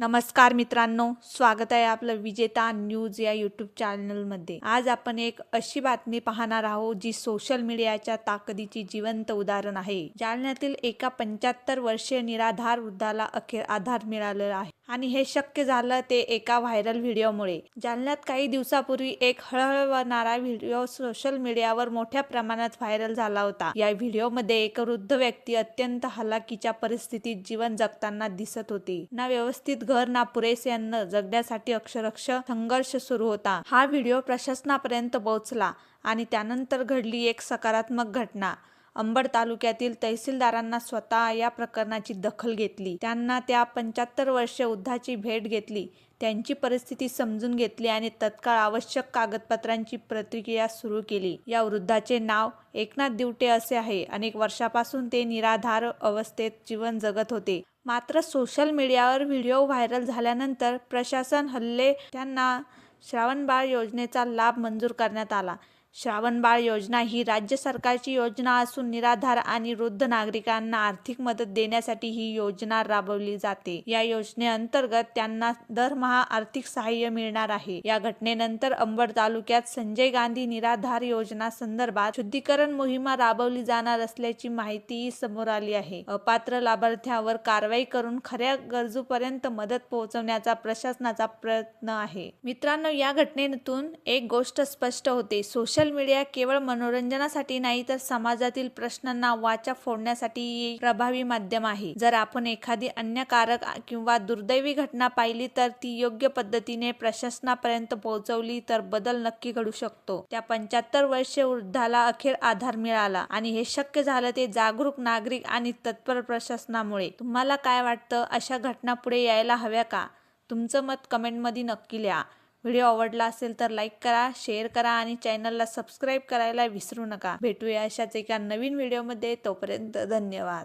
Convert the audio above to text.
नमस्कार मित्रांनो स्वागत आहे आपलं विजेता न्यूज या यूट्यूब चॅनलमध्ये. आज आपण एक अशी बातमी पाहणार आहोत जी सोशल मीडियाच्या ताकदीची जिवंत उदाहरण आहे. जालन्यातील एका पंच्याहत्तर वर्षीय निराधार वृद्धाला अखेर आधार मिळालेला आहे. आणि हे शक्य झालं ते एका व्हायरल व्हिडिओमुळे. जालन्यात काही दिवसापूर्वी एक हळहळवणारा व्हिडिओ सोशल मीडियावर मोठ्या प्रमाणात व्हायरल झाला होता. या व्हिडिओमध्ये एक वृद्ध व्यक्ती अत्यंत हलाखीच्या परिस्थितीत जीवन जगताना दिसत होती. ना व्यवस्थित घर ना पुरेसे अन्न जगण्यासाठी अक्षरक्ष संघर्ष सुरू होता. हा व्हिडिओ प्रशासनापर्यंत पोहोचला आणि त्यानंतर घडली एक सकारात्मक घटना. अंबड तालुक्यातील तहसीलदारांना स्वतः या प्रकरणाची दखल घेतली. त्यांना त्या पंच्याहत्तर वर्षे वृद्धाची भेट घेतली. त्यांची परिस्थिती समजून घेतली आणि तत्काळ आवश्यक कागदपत्रांची प्रतिक्रिया सुरू केली. या वृद्धाचे नाव एकनाथ दिवटे असे आहे. अनेक वर्षापासून ते निराधार अवस्थेत जीवन जगत होते. मात्र सोशल मीडियावर व्हिडिओ व्हायरल झाल्यानंतर प्रशासन हल्ले त्यांना श्रावणबाळ योजनेचा लाभ मंजूर करण्यात आला. श्रावणबाळ योजना ही राज्य सरकारची योजना असून निराधार आणि वृद्ध नागरिकांना आर्थिक मदत देण्यासाठी ही योजना राबवली जाते. या योजनेअंतर्गत त्यांना दरमहा आर्थिक सहाय्य मिळणार आहे. या घटनेनंतर अंबड तालुक्यात संजय गांधी निराधार योजना संदर्भात शुद्धीकरण मोहिमा राबवली जाणार असल्याची माहितीही समोर आली आहे. अपात्र लाभार्थ्यावर कारवाई करून खऱ्या गरजूपर्यंत मदत पोहोचवण्याचा प्रशासनाचा प्रयत्न आहे. मित्रांनो या घटनेतून एक गोष्ट स्पष्ट होते. सोशल सोशल मीडिया केवळ मनोरंजनासाठी नाही तर समाजातील प्रश्नांना वाचा फोडण्यासाठी एक प्रभावी माध्यम आहे. जर आपण एखादी अन्यकारक किंवा दुर्दैवी घटना पाहिली तर ती योग्य पद्धतीने प्रशासनापर्यंत पोहोचवली तर बदल नक्की घडू शकतो. त्या पंच्याहत्तर वर्षे वृद्धाला अखेर आधार मिळाला आणि हे शक्य झालं ते जागरूक नागरिक आणि तत्पर प्रशासनामुळे. तुम्हाला काय वाटतं? अशा घटना पुढे यायला हव्या का? तुमचं मत कमेंटमध्ये नक्की लिहा. व्हिडिओ आवडला असेल तर लाईक करा शेअर करा आणि चॅनलला सबस्क्राईब करायला विसरू नका. भेटूया अशाच एका नवीन व्हिडिओमध्ये. तोपर्यंत धन्यवाद.